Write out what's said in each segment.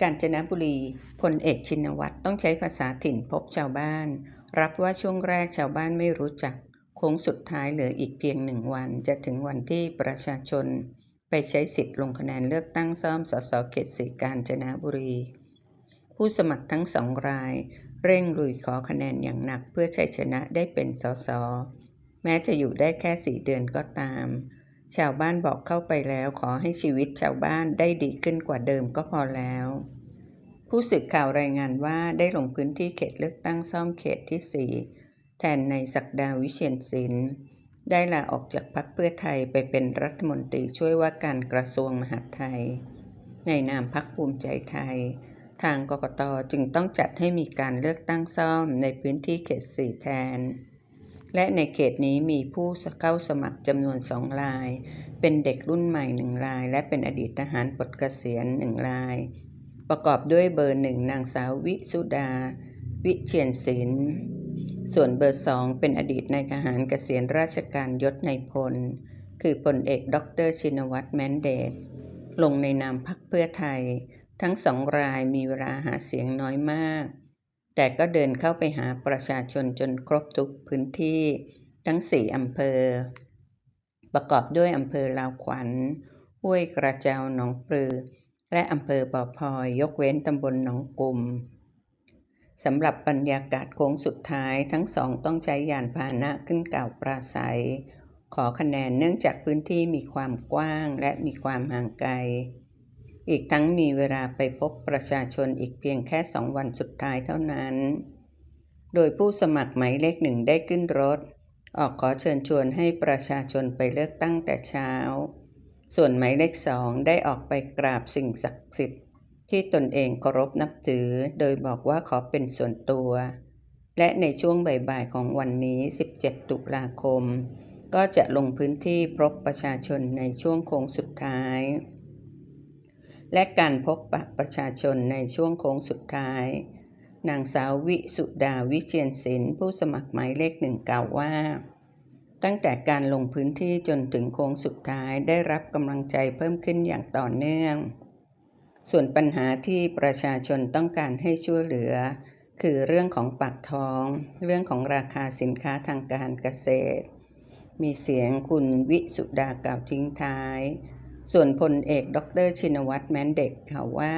กาญจนบุรีพลเอกชินวัตรต้องใช้ภาษาถิ่นพบชาวบ้าน รับว่าช่วงแรกชาวบ้านไม่รู้จัก โค้งสุดท้ายเหลืออีกเพียงหนึ่งวันจะถึงวันที่ประชาชน ไปใช้สิทธิ์ลงคะแนนเลือกตั้งซ่อมสสเขตสีกาญจนบุรี ผู้สมัครทั้งสองราย เร่งลุยขอคะแนนอย่างหนักเพื่อชัยชนะได้เป็นสสแม้จะอยู่ได้แค่สี่เดือนก็ตาม ชาวบ้านบอกเข้าไปแล้วขอให้ชีวิตชาวบ้านได้ดีขึ้นกว่าเดิมก็พอแล้ว ผู้สื่อข่าวรายงานว่าได้ลงพื้นที่เขตเลือกตั้งซ่อมเขตที่ 4 แทนในศักดาวิเชียนศิลป์ได้ลาออกจากพรรคเพื่อไทยไปเป็นรัฐมนตรีช่วยว่าการกระทรวงมหาดไทย ในนามพรรคภูมิใจไทย ทางกกตจึงต้องจัดให้มีการเลือกตั้งซ่อมในพื้นที่เขต 4 แทน และในเขตนี้มีผู้เข้าสมัครจำนวนสองราย เป็นเด็กรุ่นใหม่หนึ่งราย และเป็นอดีตทหารปลดเกษียณหนึ่งราย ประกอบด้วยเบอร์หนึ่งนางสาววิสุดา วิเชียนศิลป์ส่วนเบอร์สองเป็นอดีตนายทหารเกษียณราชการยศในพล คือพลเอกด็อกเตอร์ชินวัตรแมนเดต ลงในนามพรรคเพื่อไทย ทั้งสองรายมีเวลาหาเสียงน้อยมาก แต่ก็เดินเข้าไปหาประชาชนจนครบทุกพื้นที่ ทั้งสี่อำเภอ ประกอบด้วยอำเภอลาวขวัญ ห้วยกระเจ้าหนองปลือ และอำเภอบ่อพลอยยกเว้นตำบลหนองกุมสำหรับบรรยากาศโค้งสุดท้ายทั้งสองต้องใช้ยานพาหนะขึ้นกล่าวปราศัย ขอคะแนนเนื่องจากพื้นที่มีความกว้างและมีความห่างไกล อีกทั้งมีเวลาไปพบประชาชนอีกเพียงแค่สองวันสุดท้ายเท่านั้น โดยผู้สมัครหมายเลขหนึ่งได้ขึ้นรถ ออกขอเชิญชวนให้ประชาชนไปเลือกตั้งแต่เช้า ส่วนหมายเลขสองได้ออกไปกราบสิ่งศักดิ์สิทธิ์ ที่ตนเองเคารพนับถือ โดยบอกว่าขอเป็นส่วนตัว และในช่วงบ่ายๆของวันนี้ 17 ตุลาคม ก็จะลงพื้นที่พบประชาชนในช่วงโค้งสุดท้าย และการพบปะประชาชนในช่วงโค้งสุดท้าย นางสาววิสุดาวิเชียนศิลป์ผู้สมัครหมายเลขหนึ่งกล่าวว่า ตั้งแต่การลงพื้นที่จนถึงโค้งสุดท้ายได้รับกำลังใจเพิ่มขึ้นอย่างต่อเนื่อง ส่วนปัญหาที่ประชาชนต้องการให้ช่วยเหลือ คือเรื่องของปากท้อง เรื่องของราคาสินค้าทางการเกษตร มีเสียงคุณวิสุดากล่าวทิ้งท้าย ส่วนพลเอกดรชินวัตรแม้นเด็กกล่าวว่า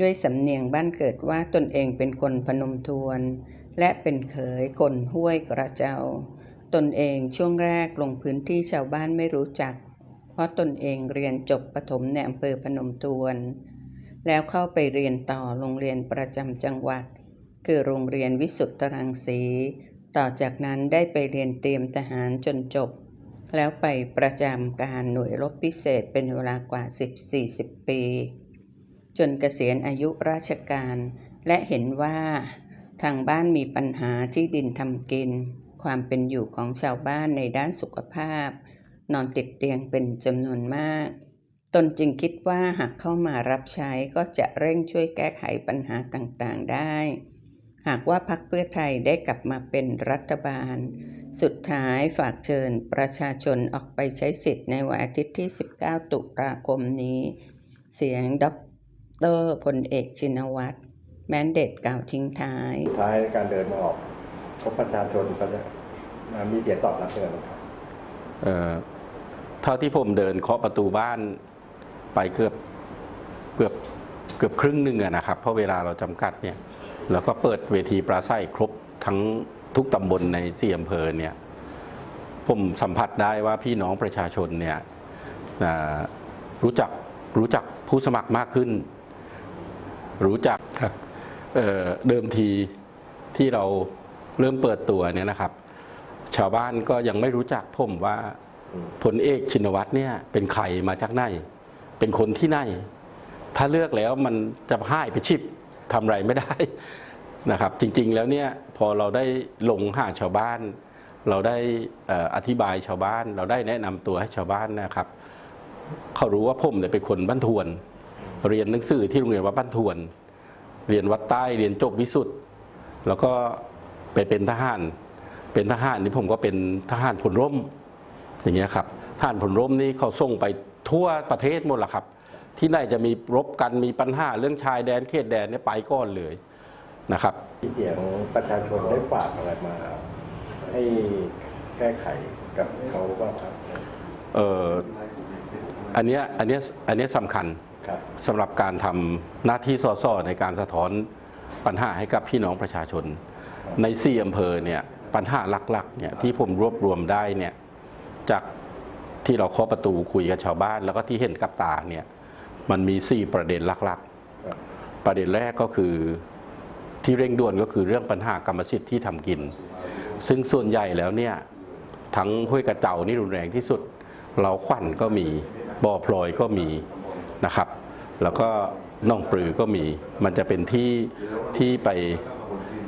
ด้วยสำเนียงบ้านเกิดว่าตนเองเป็นคนพนมทวน และเป็นเขยคนห้วยกระเจ้า ตนเองช่วงแรกลงพื้นที่ชาวบ้านไม่รู้จัก เพราะตนเองเรียนจบประถมในอำเภอพนมทวน แล้วเข้าไปเรียนต่อโรงเรียนประจำจังหวัด คือโรงเรียนวิสุทธรังสี ต่อจากนั้นได้ไปเรียนเตรียมทหารจนจบ แล้วไปประจำการหน่วยรบพิเศษเป็นเวลากว่า 10-40 ปี จนเกษียณอายุราชการ และเห็นว่าทางบ้านมีปัญหาที่ดินทำกิน ความเป็นอยู่ของชาวบ้านในด้านสุขภาพ นอนติดเตียงเป็นจำนวนมาก ตนจึงคิดว่าหากเข้ามารับใช้ก็จะเร่งช่วยแก้ไขปัญหาต่างๆได้ หากว่าพรรคเพื่อไทยได้กลับมาเป็นรัฐบาล สุดท้ายฝากเชิญประชาชนออกไปใช้สิทธิ์ในวันอาทิตย์ที่ 19 ตุลาคมนี้ เสียงดรพลเอกชินวัตรแมนเด็ดกล่าวทิ้งท้าย ท้ายการเดินออก พบประชาชนก็จะมีเสียงตอบรับเลยนะครับเอ่อเท่าที่ผมเดินเคาะประตูบ้านไปเกือบเกือบเกือบครึ่งหนึ่งอะนะครับ เพราะเวลาเราจำกัดเนี่ยแล้วก็เปิดเวทีปราศัยครบทั้งทุกตำบลในสี่อำเภอเนี่ยผมสัมผัสได้ว่าพี่น้องประชาชนเนี่ยอ่ารู้จักรู้จักผู้สมัครมากขึ้น รู้จักเอ่อเดิมทีที่เรา เริ่มเปิดตัวเนี่ยนะครับ ชาวบ้านก็ยังไม่รู้จักผมว่าอืมพลเอกชินวัตรเนี่ยเป็นใครมาจากไหน เป็นคนที่ไหน ถ้าเลือกแล้วมันจะให้ไปชิบทำอะไรไม่ได้นะครับ จริงๆแล้วเนี่ยพอเราได้ลงหาชาวบ้าน เราได้เอ่ออธิบายชาวบ้าน เราได้แนะนำตัวให้ชาวบ้านนะครับ เขารู้ว่าผมเนี่ยเป็นคนบ้านทวน เรียนหนังสือที่โรงเรียนวัดบ้านทวน เรียนวัดใต้เรียนจบวิสุทธ์แล้วก็ ไปเป็นทหาร เป็นทหารนี่ผมก็เป็นทหารพลร่ม อย่างเงี้ยครับทหารพลร่มนี่เขาส่งไปทั่วประเทศหมดละครับ ที่ไหนจะมีรบกันมีปัญหาเรื่องชายแดนเขตแดนเนี่ยไปก่อนเลยนะครับที่เสียงประชาชนได้ฝากอะไรมา ให้แก้ไขกับเขาบ้างครับเอ่ออันเนี้ยอันเนี้ยอันเนี้ยสำคัญครับสำหรับการทำหน้าที่สอสอในการสะท้อนปัญหาให้กับพี่น้องประชาชน ในสี่อำเภอเนี่ยปัญหาหลักๆเนี่ยที่ผมรวบรวมได้เนี่ยจากที่เราเคาะประตูคุยกับชาวบ้าน แล้วก็ที่เห็นกับตาเนี่ยมันมีสี่ประเด็นหลักครับๆประเด็นแรกก็คือที่เร่งด่วนก็คือเรื่องปัญหากรรมสิทธิ์ที่ทำกิน ซึ่งส่วนใหญ่แล้วเนี่ยทั้งห้วยกระเจ้านี่รุนแรงที่สุด เราขวัญก็มีบ่อพลอยก็มีนะครับ แล้วก็น่องปลือก็มี มันจะเป็นที่ที่ไป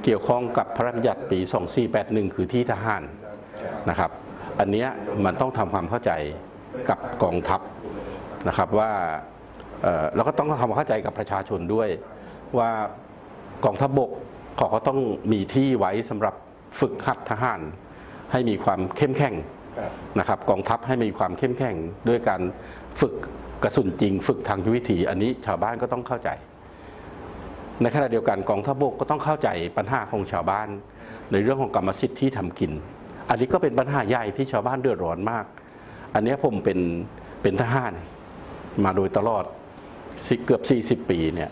เกี่ยวข้องกับพระราชบัญญัติปี 2481 คือที่ทหารนะครับ อันนี้มันต้องทำความเข้าใจกับกองทัพนะครับว่าเอ่อแล้วก็ต้องทำความเข้าใจกับประชาชนด้วย ว่ากองทัพบกเขาก็ต้องมีที่ไว้สำหรับฝึกหัดทหาร ให้มีความเข้มแข็งนะครับกองทัพให้มีความเข้มแข็งด้วยการฝึกกระสุนจริง ฝึกทางยุทธวิธีอันนี้ชาวบ้านก็ต้องเข้าใจ ในขณะเดียวกันกองทัพบกก็ต้องเข้าใจปัญหาของชาวบ้าน ในเรื่องของกรรมสิทธิ์ที่ทำกิน อันนี้ก็เป็นปัญหาใหญ่ที่ชาวบ้านเดือดร้อนมาก อันนี้ผมเป็นเป็นทหารมาโดยตลอดเกือบ 40 ปีเนี่ย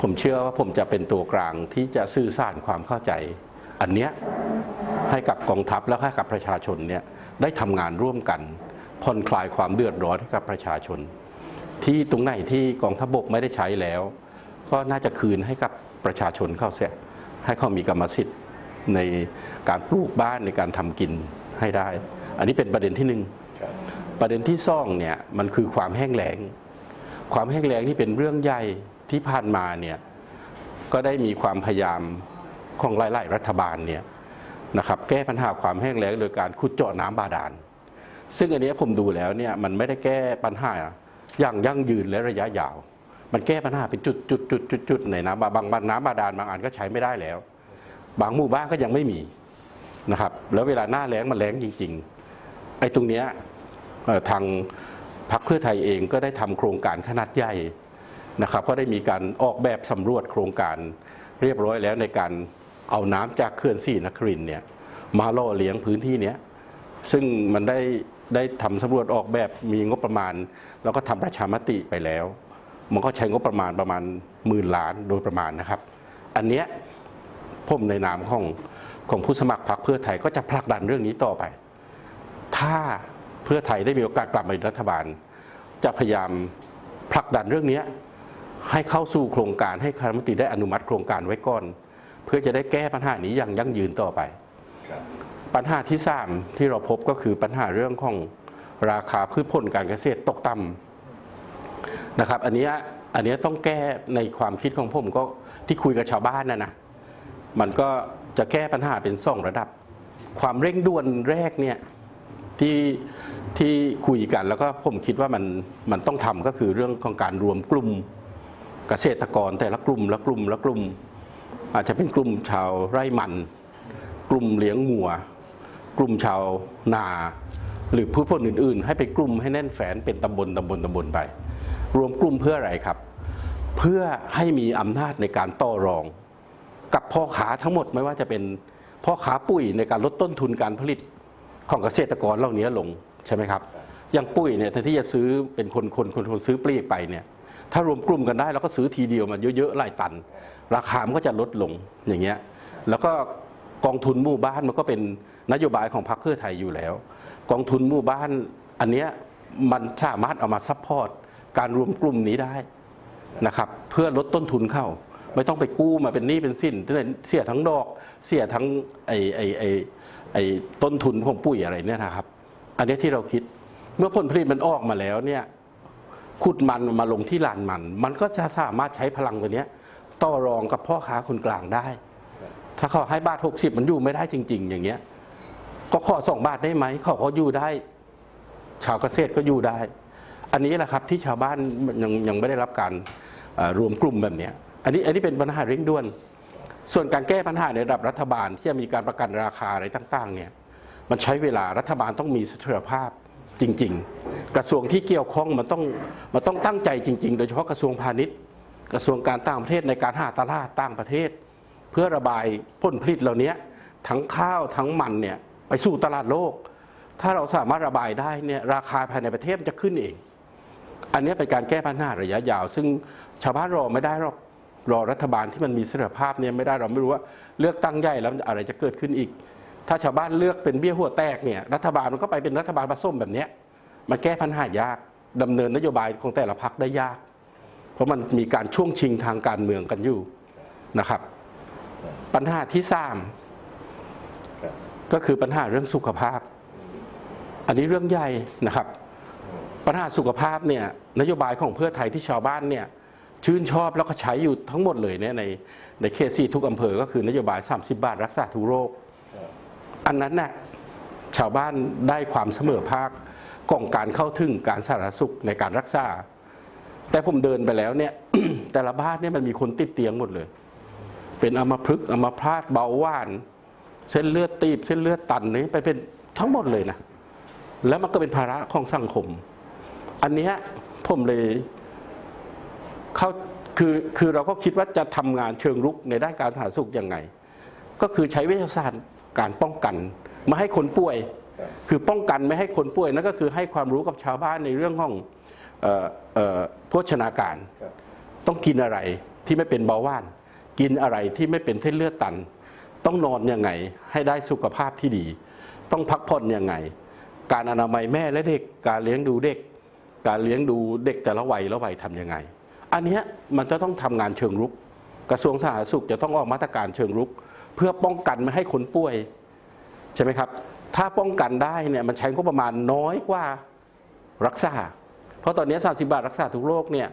ผมเชื่อว่าผมจะเป็นตัวกลางที่จะสื่อสารความเข้าใจ อันเนี้ยให้กับกองทัพและให้กับประชาชนเนี่ยได้ทำงานร่วมกันผ่อนคลายความเดือดร้อนให้กับประชาชน ที่ตรงไหนที่กองทัพบกไม่ได้ใช้แล้ว ก็น่าจะคืนให้กับประชาชนเข้าเสีย ให้เขามีกรรมสิทธิ์ในการปลูกบ้านในการทำกินให้ได้ อันนี้เป็นประเด็นที่หนึ่งประเด็นที่สองเนี่ยมันคือความแห้งแล้ง ความแห้งแล้งที่เป็นเรื่องใหญ่ที่ผ่านมาเนี่ยก็ได้มีความพยายามของหลายๆรัฐบาลเนี่ยนะครับแก้ปัญหาความแห้งแล้งโดยการขุดเจาะน้ำบาดาล ซึ่งอันนี้ผมดูแล้วเนี่ยมันไม่ได้แก้ปัญหาอย่างยั่งยืนและระยะยาว มันแก้ปัญหาเป็นจุดจุดจุดจุดจุดในน้ำบางบางน้ำบาดาลบางอันก็ใช้ไม่ได้แล้ว บางหมู่บ้านก็ยังไม่มีนะครับ แล้วเวลาหน้าแล้งมันแล้งจริง ๆ ไอ้ตรงเนี้ยทางพรรคเพื่อไทยเองก็ได้ทำโครงการขนาดใหญ่นะครับ ก็ได้มีการออกแบบสำรวจโครงการเรียบร้อยแล้วในการเอาน้ำจากเขื่อนสี่นครินเนี่ยมาล่อเลี้ยงพื้นที่เนี้ยซึ่งมันได้ได้ทำสำรวจออกแบบมีงบประมาณ แล้วก็ทำประชามติไปแล้ว มันก็ใช้งบประมาณประมาณหมื่นล้านโดยประมาณนะครับ อันเนี้ยผมในนามของของผู้สมัครพรรคเพื่อไทยก็จะผลักดันเรื่องนี้ต่อไป ถ้าเพื่อไทยได้มีโอกาสกลับมาเป็นรัฐบาล จะพยายามผลักดันเรื่องนี้ให้เข้าสู่โครงการให้คณะรัฐมนตรีได้อนุมัติโครงการไว้ก่อน เพื่อจะได้แก้ปัญหานี้อย่างยั่งยืนต่อไปครับปัญหาที่สามที่เราพบก็คือปัญหาเรื่องของราคาพืชผลการเกษตรตกต่ำ นะครับอันนี้อันนี้ต้องแก้ในความคิดของผมก็ที่คุยกับชาวบ้านนะนะมันก็จะแก้ปัญหาเป็นสองระดับ ความเร่งด่วนแรกเนี่ยที่ที่คุยกันแล้วก็ผมคิดว่ามันมันต้องทำก็คือเรื่องของการรวมกลุ่มเกษตรกรแต่ละกลุ่มละกลุ่มละกลุ่ม อาจจะเป็นกลุ่มชาวไร่มัน กลุ่มเลี้ยงงัว กลุ่มชาวนา หรือผู้คนอื่น ๆ ให้เป็นกลุ่มให้แน่นแฝนเป็นตำบลตำบลตำบลไป รวมกลุ่มเพื่ออะไรครับ เพื่อให้มีอำนาจในการต่อรอง กับพ่อค้าทั้งหมดไม่ว่าจะเป็นพ่อค้าปุ๋ยในการลดต้นทุนการผลิตของเกษตรกรเหล่านี้ลงใช่ไหมครับอย่างปุ๋ยเนี่ยแทนที่จะซื้อเป็นคนคนคนคนซื้อปลีกไปเนี่ยถ้ารวมกลุ่มกันได้แล้วก็ซื้อทีเดียวมาเยอะๆหลายตัน ราคามันก็จะลดลงอย่างเงี้ยแล้วก็กองทุนหมู่บ้านมันก็เป็นนโยบายของพรรคเพื่อไทยอยู่แล้ว กองทุนหมู่บ้านอันเนี้ยมันสามารถเอามาซัพพอร์ต การรวมกลุ่มนี้ได้นะครับเพื่อลดต้นทุนเข้า ไม่ต้องไปกู้มาเป็นหนี้เป็นสินเสียทั้งดอกเสียทั้งไอไอไอไอต้นทุนของปุ๋ยอะไรเนี่ยนะครับ อันนี้ที่เราคิดเมื่อผลผลิตมันออกมาแล้วเนี่ยขุดมันมาลงที่ลานมัน มันก็จะสามารถใช้พลังตัวเนี้ยต่อรองกับพ่อค้าคนกลางได้ ถ้าเขาให้บาทหกสิบมันอยู่ไม่ได้จริง ๆ อย่างเงี้ย ก็ขอสองบาทได้ไหมเขาก็อยู่ได้ ชาวเกษตรก็อยู่ได้ อันนี้แหละครับที่ชาวบ้านยังยังไม่ได้รับการรวมกลุ่มแบบนี้อันนี้อันนี้เป็นปัญหาเร่งด่วน ส่วนการแก้ปัญหาในระดับรัฐบาลที่จะมีการประกันราคาอะไรต่างๆเนี่ยมันใช้เวลารัฐบาลต้องมีเสถียรภาพจริง ๆ กระทรวงที่เกี่ยวข้องมันต้องมันต้องตั้งใจจริง ๆ โดยเฉพาะกระทรวงพาณิชย์ กระทรวงการต่างประเทศในการหาตลาดต่างประเทศ เพื่อระบายผลผลิตเหล่านี้ทั้งข้าวทั้งมันเนี่ยไปสู่ตลาดโลก ถ้าเราสามารถระบายได้เนี่ยราคาภายในประเทศมันจะขึ้นเอง อันนี้เป็นการแก้ปัญหาระยะยาว ซึ่งชาวบ้านรอไม่ได้หรอกรอรัฐบาลที่มันมีเสถียรภาพเนี่ยไม่ได้เราไม่รู้ว่าเลือกตั้งใหญ่แล้วอะไรจะเกิดขึ้นอีก ถ้าชาวบ้านเลือกเป็นเบี้ยหัวแตกเนี่ยรัฐบาลมันก็ไปเป็นรัฐบาลผสมแบบเนี้ยมันแก้ปัญหายากดำเนินนโยบายของแต่ละพรรคได้ยาก เพราะมันมีการช่วงชิงทางการเมืองกันอยู่นะครับ ปัญหาที่สามครับก็คือปัญหาเรื่องสุขภาพ อันนี้เรื่องใหญ่นะครับ ปัญหาสุขภาพเนี่ยนโยบายของเพื่อไทยที่ชาวบ้านเนี่ยชื่นชอบแล้วก็ใช้อยู่ทั้งหมดเลยเนี่ยในในเขตซีทุกอำเภอก็คือนโยบาย 30 บาทรักษาทุกโรค อันนั้นน่ะชาวบ้านได้ความเสมอภาคของการเข้าถึงการสาธารณสุขในการรักษา แต่ผมเดินไปแล้วเนี่ยแต่ละบ้านเนี่ยมันมีคนติดเตียงหมดเลย เป็นอัมพฤกอัมพาตเบาหวาน เส้นเลือดตีบเส้นเลือดตันนี่ไปเป็นทั้งหมดเลยนะแล้วมันก็เป็นภาระของสังคม อันนี้ผมเลยเขาคือคือเราก็คิดว่าจะทำงานเชิงรุกในด้านการสาธารณสุขยังไง ก็คือใช้วิทยาศาสตร์การป้องกันม่ให้คนป่วย คือป้องกันไม่ให้คนป่วยนั่นก็คือให้ความรู้กับชาวบ้านในเรื่องของออโภชนาการ ต้องกินอะไรที่ไม่เป็นเบาหวาน กินอะไรที่ไม่เป็นเส้นเลือดตัน ต้องนอนยังไงให้ได้สุขภาพที่ดี ต้องพักผ่อนยังไง การอนามัยแม่และเด็กการเลี้ยงดูเด็ก การเลี้ยงดูเด็กแต่ละวัยละวัยทำยังไง อันนี้มันจะต้องทำงานเชิงรุก กระทรวงสาธารณสุขจะต้องออกมาตรการเชิงรุก เพื่อป้องกันไม่ให้คนป่วยใช่ไหมครับ ถ้าป้องกันได้เนี่ยมันใช้งบประมาณน้อยกว่ารักษา เพราะตอนนี้30บาทรักษาทุกโรคเนี่ย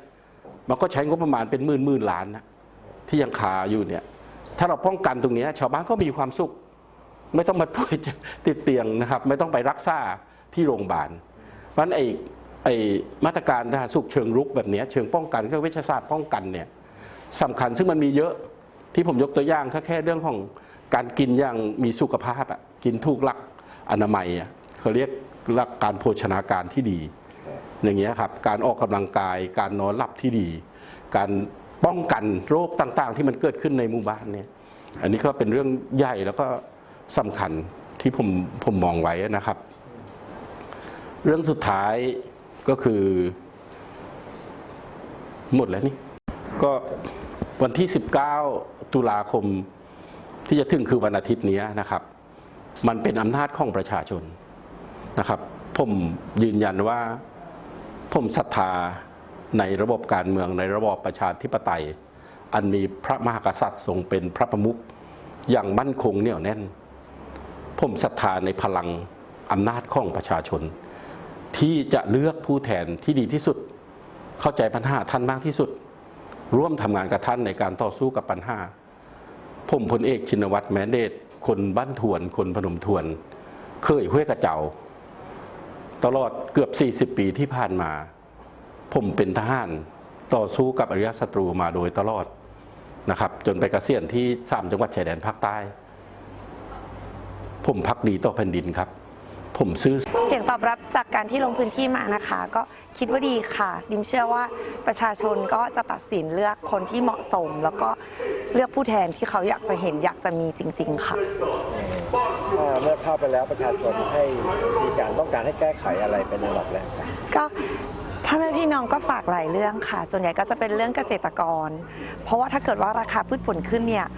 มันก็ใช้งบประมาณเป็นหมื่นหมื่นล้านนะที่ยังคาอยู่เนี่ยถ้าเราป้องกันตรงนี้ชาวบ้านก็มีความสุข ไม่ต้องมาป่วยติดเตียงนะครับ ไม่ต้องไปรักษาที่โรงพยาบาลเพราะฉะนั้นไอ้ ไอ้มาตรการสาธารณสุขเชิงรุกแบบนี้เชิงป้องกันเรื่องวิทยาศาสตร์ป้องกันเนี่ยสำคัญซึ่งมันมีเยอะที่ผมยกตัวอย่างแค่แค่เรื่องของการกินอย่างมีสุขภาพอะกินถูกหลักอนามัยอะเขาเรียกหลักการโภชนาการที่ดี อย่างเงี้ยครับการออกกำลังกาย การนอนหลับที่ดี การป้องกันโรคต่างๆ ที่มันเกิดขึ้นในหมู่บ้านเนี่ยอันนี้ก็เป็นเรื่องใหญ่แล้วก็สำคัญที่ผมผมมองไว้นะครับ เรื่องสุดท้าย ก็คือ หมดแล้วนี่ ก็วันที่ 19 ตุลาคมที่จะถึงคือวันอาทิตย์นี้นะครับ มันเป็นอำนาจของประชาชนนะครับ ผมยืนยันว่าผมศรัทธาในระบบการเมืองในระบอบประชาธิปไตย อันมีพระมหากษัตริย์ทรงเป็นพระประมุขอย่างมั่นคงเหนี่ยวแน่น ผมศรัทธาในพลังอำนาจของประชาชน ที่จะเลือกผู้แทนที่ดีที่สุด เข้าใจปัญหาท่านมากที่สุด ร่วมทำงานกับท่านในการต่อสู้กับปัญหา ผมพลเอกชินวัตรแมนเดตคนบ้านทวน คนพนมทวน เคยห้วยกระเจ้า ตลอดเกือบ 40 ปีที่ผ่านมา ผมเป็นทหารต่อสู้กับอริยศัตรูมาโดยตลอดนะครับ จนไปเกษียณที่สามจังหวัดชายแดนภาคใต้ ผมพักดีต่อแผ่นดินครับ ผมซื้อ เสียงตอบรับจากการที่ลงพื้นที่มานะคะ ก็คิดว่าดีค่ะ ดิมเชื่อว่าประชาชนก็จะตัดสินเลือกคนที่เหมาะสม แล้วก็เลือกผู้แทนที่เขาอยากจะเห็นอยากจะมีจริง ๆ ค่ะ ถ้าเมื่อเข้าไปแล้วประชาชนให้มีการต้องการให้แก้ไขอะไรเป็นอันดับแรกครับก็พ่อแม่พี่น้องก็ฝากหลายเรื่องค่ะ ส่วนใหญ่ก็จะเป็นเรื่องเกษตรกร เพราะว่าถ้าเกิดว่าราคาพืชผลขึ้นเนี่ยอ่า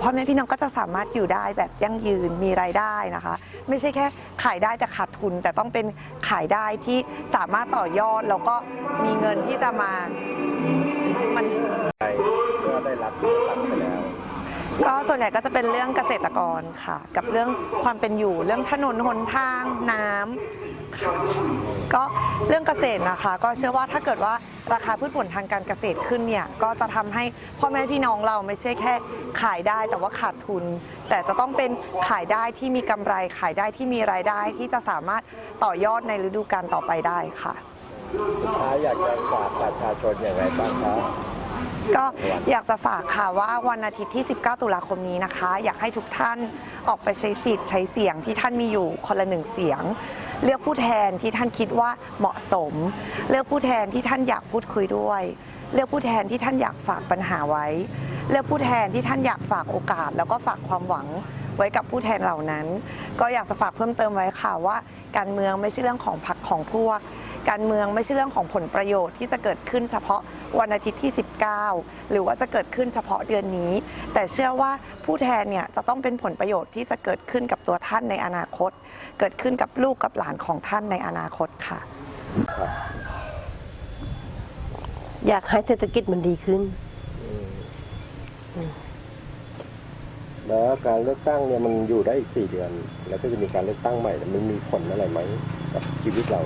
พ่อแม่พี่น้องก็จะสามารถอยู่ได้แบบยั่งยืนมีรายได้นะคะ ไม่ใช่แค่ขายได้แต่ขาดทุน แต่ต้องเป็นขายได้ที่สามารถต่อยอดแล้วก็มีเงินที่จะมามันไปเมื่อได้รับรับไปแล้ว ก็ส่วนใหญ่ก็จะเป็นเรื่องเกษตรกรค่ะ กับเรื่องความเป็นอยู่ เรื่องถนนหนทางน้ำค่ะก็เรื่องเกษตรนะคะ ก็เชื่อว่าถ้าเกิดว่าราคาพืชผลทางการเกษตรขึ้นเนี่ยก็จะทำให้พ่อแม่พี่น้องเราไม่ใช่แค่ขายได้แต่ว่าขาดทุน แต่จะต้องเป็นขายได้ที่มีกำไรขายได้ที่มีรายได้ที่จะสามารถต่อยอดในฤดูกาลต่อไปได้ค่ะ สุดท้ายอยากจะฝากประชาชนอย่างไรบ้างครับ ก็อยากจะฝากค่ะว่าวันอาทิตย์ที่ 19 ตุลาคมนี้นะคะ อยากให้ทุกท่านออกไปใช้สิทธิ์ใช้เสียงที่ท่านมีอยู่คนละหนึ่งเสียง เลือกผู้แทนที่ท่านคิดว่าเหมาะสม เลือกผู้แทนที่ท่านอยากพูดคุยด้วย เลือกผู้แทนที่ท่านอยากฝากปัญหาไว้ เลือกผู้แทนที่ท่านอยากฝากโอกาส แล้วก็ฝากความหวังไว้กับผู้แทนเหล่านั้น ก็อยากจะฝากเพิ่มเติมไว้ค่ะว่า การเมืองไม่ใช่เรื่องของพรรคของพวก การเมืองไม่ใช่เรื่องของผลประโยชน์ที่จะเกิดขึ้นเฉพาะวันอาทิตย์ที่ 19 หรือว่าจะเกิดขึ้นเฉพาะเดือนนี้ แต่เชื่อว่าผู้แทนเนี่ยจะต้องเป็นผลประโยชน์ที่จะเกิดขึ้นกับตัวท่านในอนาคต เกิดขึ้นกับลูกกับหลานของท่านในอนาคตค่ะครับอยากให้เศรษฐกิจมันดีขึ้นอืมแล้วการเลือกตั้งเนี่ยมันอยู่ได้อีกสี่เดือน แล้วก็จะมีการเลือกตั้งใหม่เนี่ยมันมีผลอะไรไหมกับชีวิตเรา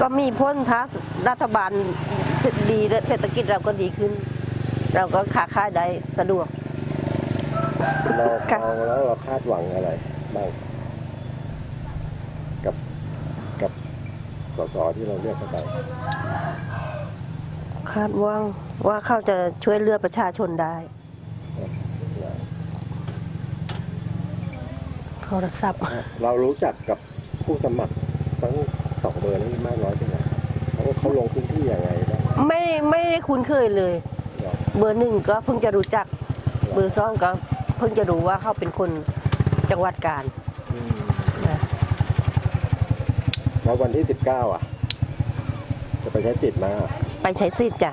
ก็มีพ้นท้ารัฐบาลดีและเศรษฐกิจเราก็ดีขึ้น เราก็ค้าขายได้สะดวกเราค่ะเอาแล้วเราคาดหวังอะไรบ้างกับกับสสที่เราเลือกเข้าไปคาดหว่างว่าเขาจะช่วยเหลือประชาชนได้ โทรศัพท์ เรารู้จักกับผู้สมัครทั้ง สองเบอร์นี้มากน้อยแค่ไหนเขาเขาลงพื้นที่ยังไงบ้างไม่ไม่ได้คุ้นเคยเลยเหรอเบอร์หนึ่งก็เพิ่งจะรู้จัก เบอร์สองก็เพิ่งจะรู้ว่าเขาเป็นคนจังหวัดกาญอืมนะแล้ววันที่สิบเก้าอะ จะไปใช้สิทธิ์มา ไปใช้สิทธิ์จ้ะ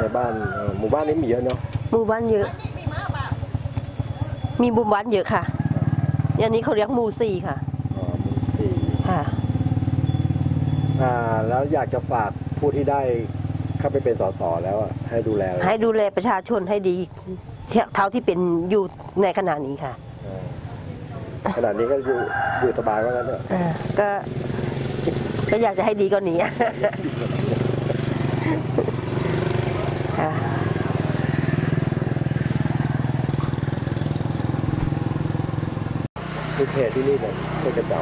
ในบ้านเอ่อหมู่บ้านนี้มีเยอะเนาะ หมู่บ้านเยอะ มีบุมบ้านเยอะค่ะอันนี้เขาเรียกหมู่สี่ค่ะ อ๋อหมู่สี่ ค่ะ อ่าแล้วอยากจะฝากผู้ที่ได้เข้าไปเป็นสสแล้วอะให้ดูแลให้ดูแลประชาชนให้ดีเท่าที่เป็นอยู่ในขณะนี้ค่ะอ่าขนาดนี้ก็อยู่อยู่สบายว่างั้นเถอะอ่าก็ก็อยากจะให้ดีกว่านี้ ค่ะคือเขตที่นี่เนี่ยเขตกระเจ้า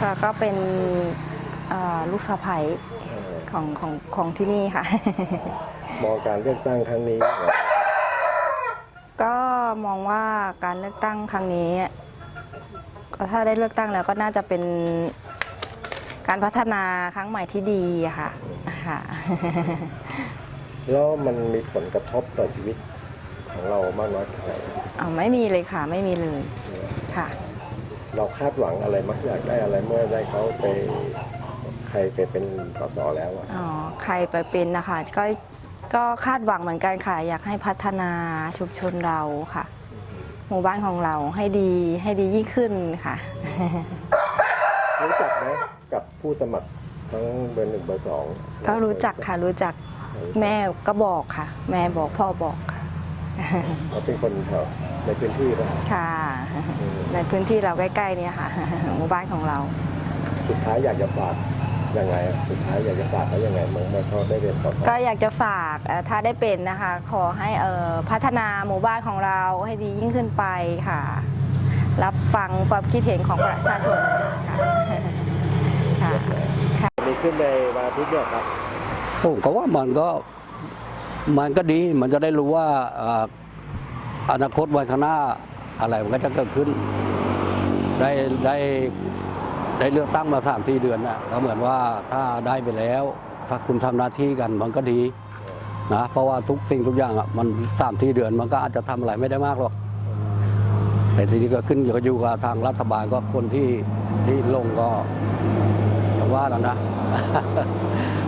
ค่ะก็เป็นเอ่อลูกสะใภ้เอ่อของของของที่นี่ค่ะ มองการเลือกตั้งครั้งนี้ก็มองว่าการเลือกตั้งครั้งนี้ก็ถ้าได้เลือกตั้งแล้วก็น่าจะเป็นการพัฒนาครั้งใหม่ที่ดีอะค่ะค่ะ แล้วมันมีผลกระทบต่อชีวิตของเรามากน้อยแค่ไหนเอาไม่มีเลยค่ะ ไม่มีเลยค่ะ เราคาดหวังอะไรมักอยากได้อะไรเมื่อได้เขาไป ใครไปเป็นสสแล้วอะอ๋อใครไปเป็นนะคะก็ก็คาดหวังเหมือนกันค่ะ อยากให้พัฒนาชุมชนเราค่ะ หมู่บ้านของเราให้ดีให้ดียิ่งขึ้นค่ะ รู้จักไหมกับผู้สมัครทั้งเบอร์หนึ่งเบอร์สองก็รู้จักค่ะ รู้จักแม่ก็บอกค่ะ แม่บอกพ่อบอกค่ะ เขาเป็นคนแถวในพื้นที่ป่ะค่ะ ในพื้นที่เราใกล้ๆเนี่ยค่ะ หมู่บ้านของเรา สุดท้ายอยากจะฝาก ยังไงอะสุดท้ายอยากจะฝากเขายังไงเมื่อเมื่อเขาได้เรียนสสก็อยากจะฝากเอ่อถ้าได้เป็นนะคะ ขอให้เอ่อพัฒนาหมู่บ้านของเราให้ดียิ่งขึ้นไปค่ะ รับฟังความคิดเห็นของประชาชนค่ะค่ะมีขึ้นในวันอาทิตย์เนี่ยครับ ผมก็ว่ามันก็มันก็ดีมันจะได้รู้ว่าอ่าอนาคตวันข้างหน้าอะไรมันก็จะเกิดขึ้น ได้ได้ ได้เลือกตั้งมาสามสี่เดือนนะก็เหมือนว่าถ้าได้ไปแล้ว ถ้าคุณทำหน้าที่กันมันก็ดีนะเพราะว่าทุกสิ่งทุกอย่างอะมันสามสี่เดือนมันก็อาจจะทำอะไรไม่ได้มากหรอก แต่ทีนี้ก็ขึ้นอยู่กับอยู่กับทางรัฐบาลก็คนที่ที่ลงก็อย่างว่าแล้วนะ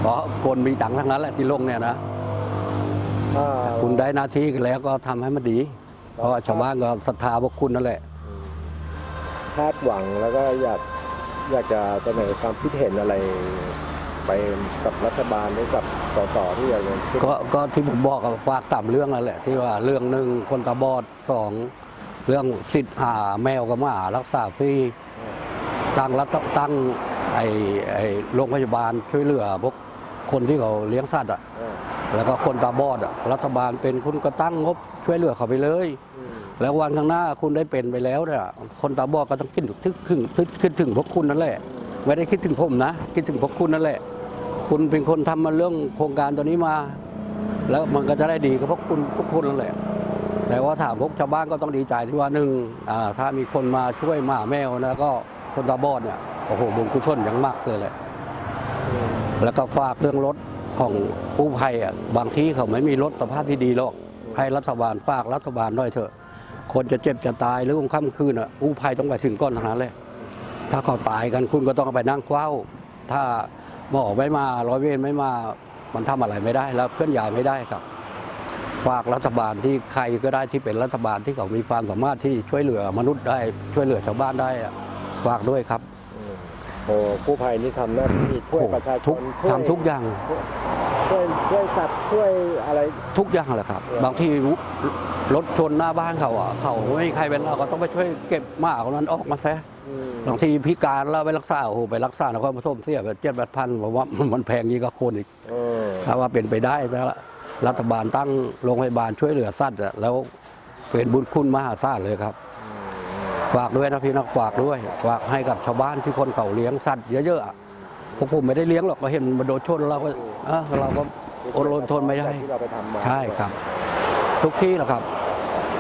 เพราะคนมีตังค์ทั้งนั้นแหละที่ลงเนี่ยนะคุณได้หน้าที่แล้วก็ทำให้มันดี เพราะชาวบ้านก็ศรัทธาพวกคุณนั่นแหละคาดหวังแล้วก็อยาก อยากจะเสนอความคิดเห็นอะไรไปกับรัฐบาลหรือกับสสที่อยากจะก็ก็ที่ผมบอกกับฝากสามเรื่องนั่นแหละที่ว่าเรื่องหนึ่งคนตาบอดสองเรื่องสิทธิ์หาแมวกับหมารักษาฟรีตั้งรัฐตั้งไอ้ไอ้โรงพยาบาลช่วยเหลือพวกคนที่เขาเลี้ยงสัตว์อะแล้วก็คนตาบอดอะรัฐบาลเป็นคุณก็ตั้งงบช่วยเหลือเขาไปเลย แล้ววันข้างหน้าคุณได้เป็นไปแล้วเนี่ยคนตาบอดก็ต้องคิดถึงถึงคิดถึงพวกคุณนั่นแหละ ไม่ได้คิดถึงผมนะ คิดถึงพวกคุณนั่นแหละ คุณเป็นคนทำมาเรื่องโครงการตัวนี้มา แล้วมันก็จะได้ดีกับพวกคุณพวกคุณนั่นแหละ แต่ว่าถามพวกชาวบ้านก็ต้องดีใจที่ว่าหนึ่งถ้ามีคนมาช่วยหมาแมวนะก็คนตาบอดเนี่ยโอ้โหบุญกุศลอย่างมากเลยแหละแล้วก็ฝากเรื่องรถของกู้ภัยอะบางที่เขาไม่มีรถสภาพที่ดีหรอกให้รัฐบาลฝากรัฐบาลด้วยเถอะ คนจะเจ็บจะตายหรือค่ำคืนอะกู้ภัยต้องไปถึงก้อนทางนั้นเลยถ้าเขาตายกันคุณก็ต้องไปนั่งเฝ้า ถ้าหมอไม่มาร้อยเวรไม่มามันทำอะไรไม่ได้ แล้วเคลื่อนย้ายไม่ได้ครับฝากรัฐบาลที่ใครก็ได้ที่เป็นรัฐบาลที่เขามีความสามารถที่ช่วยเหลือมนุษย์ได้ช่วยเหลือชาวบ้านได้อะฝากด้วยครับอืมโอ้กู้ภัยนี่ทำหน้าที่ช่วยประชาชทุกนช่วยทำทุกอย่างช่วยช่วยสัตว์ช่วยอะไรทุกอย่างแหละครับเออบางที รถชนหน้าบ้านเขาอะเขาไม่มีใครเป็นเราก็ต้องไปช่วยเก็บหมาคนนั้นออกมาซะอืมบางทีพิการแล้วไปรักษาโอ้โหไปรักษานครปฐมเสียแบบเจ็ดแปดพันผมว่ามันแพงยิ่งกับคนอีกเออถ้าว่าเป็นไปได้ถ้ารัฐบาลตั้งโรงพยาบาลช่วยเหลือสัตว์อะแล้วเป็นบุญคุณมหาศาลเลยครับฝากด้วยนะพี่นักฝากด้วยฝากให้กับชาวบ้านที่คนเขาเลี้ยงสัตว์เยอะๆอะพวกผมไม่ได้เลี้ยงหรอกก็เห็นมันโดนชนเราก็เออเราก็อดรนทนไม่ได้ที่เราไปทำมาใช่ครับ ทุกที่แหละครับ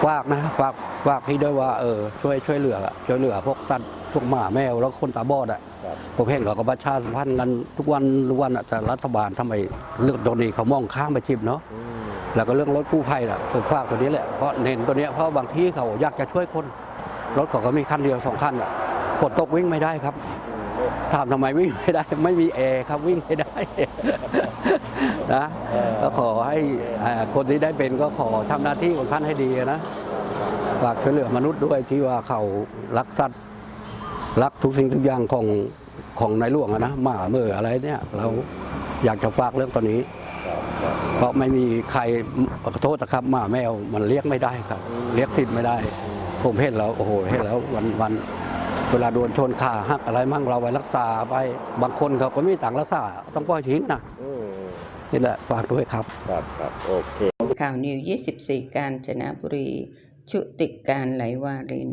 ฝากนะฝากฝากพี่ด้วยว่าเออช่วยช่วยเหลือช่วยเหลือพวกสัตว์พวกหมาแมวแล้วคนตาบอดอะครับผมเห็นเขาก็ประชาสัมพันธ์กันทุกวันทุกวันอะแต่รัฐบาลทำไมเรื่องตรงนี้เขามองข้ามไปชิบเนาะอืมแล้วก็เรื่องรถกู้ภัยน่ะผมฝากตัวนี้แหละเพราะเน้นตัวเนี้ยเพราะบางที่เขาอยากจะช่วยคน รถเขาก็มีคันเดียวสองคันอะฝนตกวิ่งไม่ได้ครับอืม ถามทำไมวิ่งไม่ได้ ไม่มีแอร์ครับวิ่งไม่ได้ นะเออก็ขอให้อ่าคนที่ได้เป็นก็ขอทำหน้าที่ของท่านให้ดีนะฝากช่วยเหลือมนุษย์ด้วยที่ว่าเขารักสัตว์รักทุกสิ่งทุกอย่างของของในหลวงอะนะหมาเมื่ออะไรเนี่ย เราอยากจะฝากเรื่องตัวนี้ครับครับเพราะไม่มีใครขอโทษนะครับหมาแมวมันเลี้ยงไม่ได้ครับเลี้ยงสิทธิ์ไม่ได้ ผมเห็นแล้วโอ้โหเห็นแล้ววันวัน เวลาโดนชนขาหักอะไรมั่งเราไปรักษาไปบางคนเขาก็ไม่มีตังค์รักษาต้องปล่อยทิ้งนะอืมนี่แหละฝากด้วยครับ ครับครับโอเค ข่าวนิว 24 การจนบุรี ชุติการไหลวาริน